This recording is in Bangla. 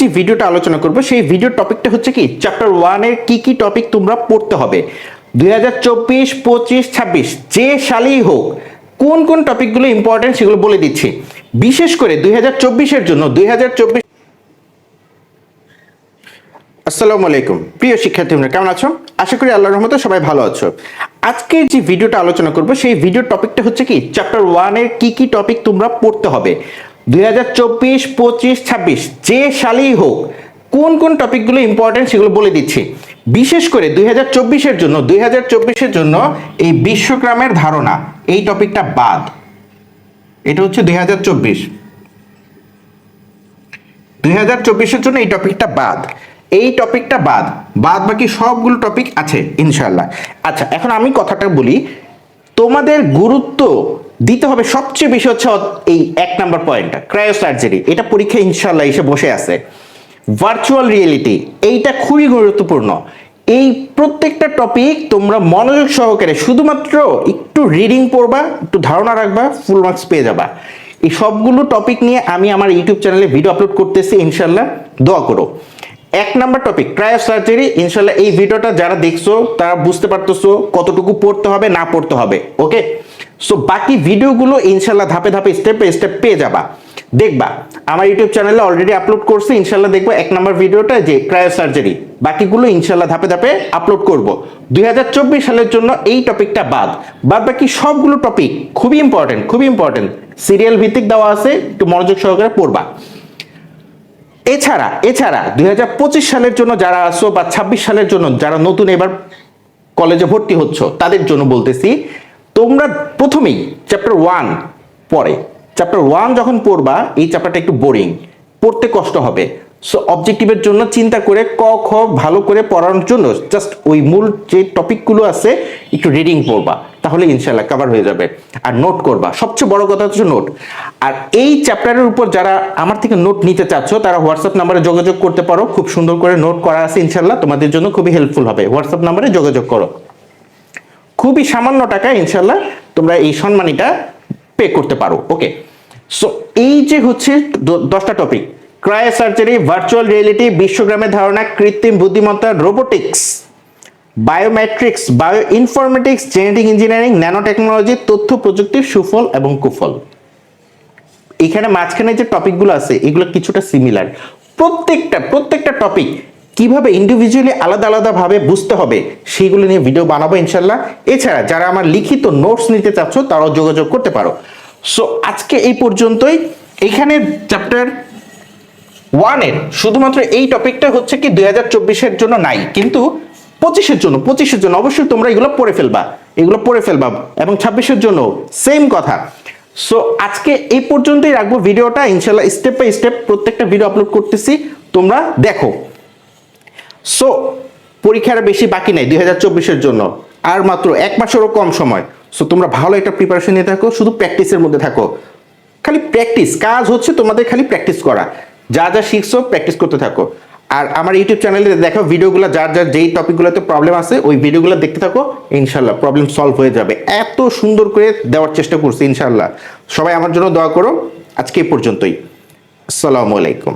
যে ভিডিওটা আলোচনা করব, সেই ভিডিওর টপিকটা হচ্ছে কি? চ্যাপ্টার ওয়ানের কি কি টপিক তোমরা পড়তে হবে? দুই হাজার চব্বিশ, পঁচিশ, ছাব্বিশ, যে সালেই হোক, কোন কোন টপিকগুলো ইম্পর্টেন্ট সেগুলো বলে দিচ্ছি। বিশেষ করে দুই হাজার চব্বিশের জন্য, দুই হাজার চব্বিশ আসসালামু আলাইকুম। প্রিয় শিক্ষার্থীবৃন্দ, কেমন আছো? আশা করি আল্লাহর রহমতে সবাই ভালো আছো। আজকে যে ভিডিওটা আলোচনা করব, সেই ভিডিওর টপিকটা হচ্ছে কি? চ্যাপ্টার ওয়ানের কি কি টপিক তোমরা পড়তে হবে? দুই হাজার চব্বিশ, পঁচিশ, ছাব্বিশ, যে সালেই হোক, কোন কোন টপিকগুলো ইম্পর্টেন্ট সেগুলো বলে দিচ্ছি। বিশেষ করে দুই হাজার চব্বিশের জন্য, দুই হাজার চব্বিশের জন্য এই বিশ্বগ্রামের ধারণা, এই টপিকটা বাদ। এটা হচ্ছে দুই হাজার চব্বিশ। দুই হাজার চব্বিশের জন্য এই টপিকটা বাদ। এই টপিকটা বাদ। বাদ বাকি সবগুলো টপিক আছে ইনশাল্লাহ আচ্ছা এখন আমি কথাটা বলি তোমাদের গুরুত্ব দিতে হবে সবচেয়ে বেশি হচ্ছে এই এক নাম্বার পয়েন্টটা, ক্রায়ো সার্জারি। এটা পরীক্ষা ইনশাল্লাহ এসে বসে আছে। ভার্চুয়াল রিয়েলিটি এইটা খুবই গুরুত্বপূর্ণ। এই প্রত্যেকটা টপিক তোমরা মনোযোগ সহকারে শুধুমাত্র একটু রিডিং পড়বা, একটু ধারণা রাখবা ফুল মার্কস পেয়ে যাবা। এই সবগুলো টপিক নিয়ে আমি আমার ইউটিউব চ্যানেলে ভিডিও আপলোড করতেছি ইনশাল্লাহ দোয়া করো। এক নাম্বার টপিক ক্রায়ো সার্জারি ইনশাল্লাহ এই ভিডিওটা যারা দেখছ, তারা বুঝতে পারতেছো কতটুকু পড়তে হবে, না পড়তে হবে ওকে সো বাকি ভিডিওগুলো ইনশাল্লাহ ধাপে ধাপে স্টেপ বাই স্টেপ পেয়ে যাবা। দেখবা, আমার ইউটিউব চ্যানেলে অলরেডি আপলোড করছে, ইনশাল্লাহ দেখব এক নাম্বার ভিডিওটা যে ক্রায়ো সার্জারি বাকিগুলো ইনশাল্লাহ ধাপে ধাপে আপলোড করব। দুই হাজার চব্বিশ সালের জন্য এই টপিকটা বাদ। বাদ বাকি সবগুলো টপিক খুবই ইম্পর্টেন্ট খুবই ইম্পর্টেন্ট সিরিয়াল ভিত্তিক দেওয়া আছে, একটু মনোযোগ সহকারে পড়বা। এছাড়া এছাড়া দু হাজার পঁচিশ সালের জন্য যারা আসো বা ছাব্বিশ সালের জন্য যারা নতুন এবার কলেজে ভর্তি হচ্ছ, তাদের জন্য বলতেছি, তোমরা প্রথমেই চ্যাপ্টার ওয়ান পড়ে। চ্যাপ্টার ওয়ান যখন পড়বা, এই চ্যাপ্টারটা একটু বোরিং পড়তে কষ্ট হবে। সো অবজেক্টিভের জন্য চিন্তা করে ক, খ ভালো করে পড়ানোর জন্য জাস্ট ওই মূল যে টপিকগুলো আছে, একটু রিডিং পড়বা। তাহলে ইনশাল্লাহ কভার হয়ে যাবে। আর নোট করবা, সবচেয়ে বড় কথা হচ্ছে নোট আর এই চ্যাপ্টারের উপর যারা আমার থেকে নোট নিতে চাচ্ছ, তারা হোয়াটসঅ্যাপ নাম্বারে যোগাযোগ করতে পারো। খুব সুন্দর করে নোট করা আছে ইনশাল্লাহ তোমাদের জন্য খুবই হেল্পফুল হবে। হোয়াটসঅ্যাপ নাম্বারে যোগাযোগ করো। খুবই সামান্য টাকা ইনশাল্লাহ তোমরা এই সম্মানিটা পে করতে পারো ওকে সো এই যে হচ্ছে দশটা topic cryosurgery virtual reality বিশ্বগ্রামের ধারণা, কৃত্রিম বুদ্ধিমত্তা robotics biometrics bioinformatics genetic engineering nanotechnology তথ্য প্রযুক্তির সুফল এবং কুফল। এখানে মাঝখানে যে টপিকগুলো আছে, এগুলো কিছুটা সিমিলার প্রত্যেকটা প্রত্যেকটা টপিক কীভাবে ইন্ডিভিজুয়ালি আলাদা আলাদা ভাবে বুঝতে হবে, সেইগুলো নিয়ে ভিডিও বানাবো ইনশাল্লাহ এছাড়া যারা আমার লিখিত নোটস নিতে চাচ্ছ, তারাও যোগাযোগ করতে পারো। সো আজকে এই পর্যন্তই। এখানে চ্যাপ্টার ওয়ানের শুধুমাত্র এই টপিকটা হচ্ছে কি, দুই জন্য নাই। কিন্তু পঁচিশের জন্য পঁচিশের জন্য অবশ্যই তোমরা এগুলো পড়ে ফেলবা, এগুলো পড়ে ফেলবা। এবং ছাব্বিশের জন্য সেম কথা। সো আজকে এই পর্যন্তই রাখব ভিডিওটা, ইনশাল্লাহ স্টেপ বাই স্টেপ প্রত্যেকটা ভিডিও আপলোড করতেছি, তোমরা দেখো। সো পরীক্ষার বেশি বাকি নাই দুই হাজার চব্বিশের জন্য, আর মাত্র এক মাসেরও কম সময়। সো তোমরা ভালো একটা প্রিপারেশন নিয়ে থাকো, শুধু প্র্যাকটিসের মধ্যে থাকো। খালি প্র্যাকটিস কাজ হচ্ছে তোমাদের খালি প্র্যাকটিস করা। যা যা শিখছো প্র্যাকটিস করতে থাকো। আর আমার ইউটিউব চ্যানেলে দেখো ভিডিওগুলো যার যার যেই টপিকগুলোতে প্রবলেম আছে, ওই ভিডিওগুলো দেখতে থাকো, ইনশাল্লাহ প্রবলেম সলভ হয়ে যাবে। এত সুন্দর করে দেওয়ার চেষ্টা করছি, ইনশাল্লাহ। সবাই আমার জন্য দোয়া করো। আজকে পর্যন্তই। আসসালামু আলাইকুম।